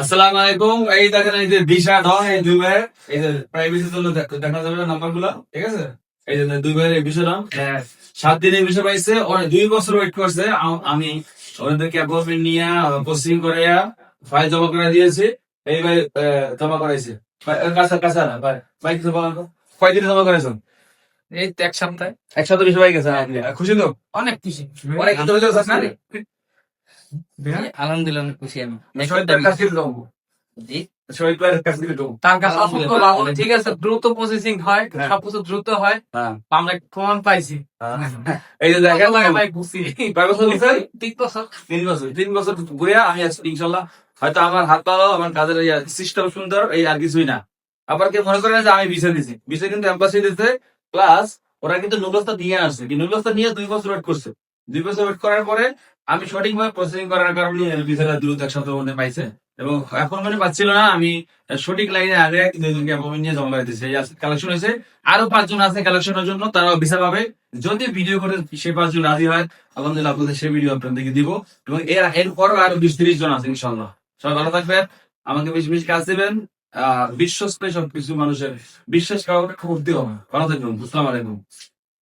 আসসালামু আলাইকুম। এই দেখেন এই যে দিশা নয় এই দুই ভাইয়ের এই যে প্রাইভেসির জন্য দেখা যাবে নাম্বারগুলো ঠিক আছে? এই যে দুই ভাইয়ের এই বিষয় নাম। সাত দিনের বিষয় পাইছে ওরা দুই বছর ওয়েট করছে। আমি ওদেরকে অ্যাপয়েন্টমেন্ট নিয়ে প্রসেসিং করে ফাইল জমা করে দিয়েছি। এই ভাই জমা করাইছে। কাঁচা কাঁচা না ভাই ভাই কিছু তো জমা করেছেন এই এক সপ্তাহে। একসাথে বিষয় পাই গেছে খুশি। তো অনেক খুশি। অনেক আলহামদুলিল্লাহ খুশি আমি। ঠিক আছে দ্রুত প্রসেসিং হয় হ্যাঁ। সবকিছু দ্রুত হয়। হ্যাঁ। আমরা প্রমাণ পাইছি। এই যে দেখেন লাগে ভাই খুশি কয় বছর হয়েছে? তিন বছর। তিন বছর। তিন বছর। ঘুরে আমি আছি ইনশাল্লাহ। হয়তো আমার হাত পাওয়া আমার কাজের সিস্টেম সুন্দর এই আর কিছুই না। আবার কেউ মনে করেন যে আমি বিষয় দিছি। বিষয় কিন্তু এম্বাসি দিতে প্লাস ওরা কিন্তু নুলস্তা দিয়ে আসছে। কি নুলস্তা নিয়ে দুই বছর ওয়েট করছে। দুই বছর ওয়েট করার পরে আমি সঠিকভাবে প্রসেসিং করার কারণে বিষয়টা দ্রুত একসাথে মধ্যে পাইছে। এবং এখন মানে পাচ্ছিল না, আমি সঠিক লাইনে আগে দুজনকে অ্যাপয়েন্টমেন্ট নিয়ে জমা এই কালেকশন হয়েছে। আরও পাঁচজন আছে কালেকশনের জন্য, তারাও ভিসা পাবে। যদি ভিডিও করে সে পাঁচজন রাজি হয়, আলহামদুলিল্লাহ আপনাদের সেই ভিডিও আপনাদেরকে দিব। এবং এর, এরপরও আরও বিশ তিরিশ জন আছে ইনশাল্লাহ সবাই ভালো থাকবেন। আমাকে বেশি বেশি কাজ দেবেন। আহ, বিশ্বস্ত সব কিছু মানুষের। বিশ্বাস কাউকে খুব দিও ভালো থাকবেন। আসসালামু আলাইকুম।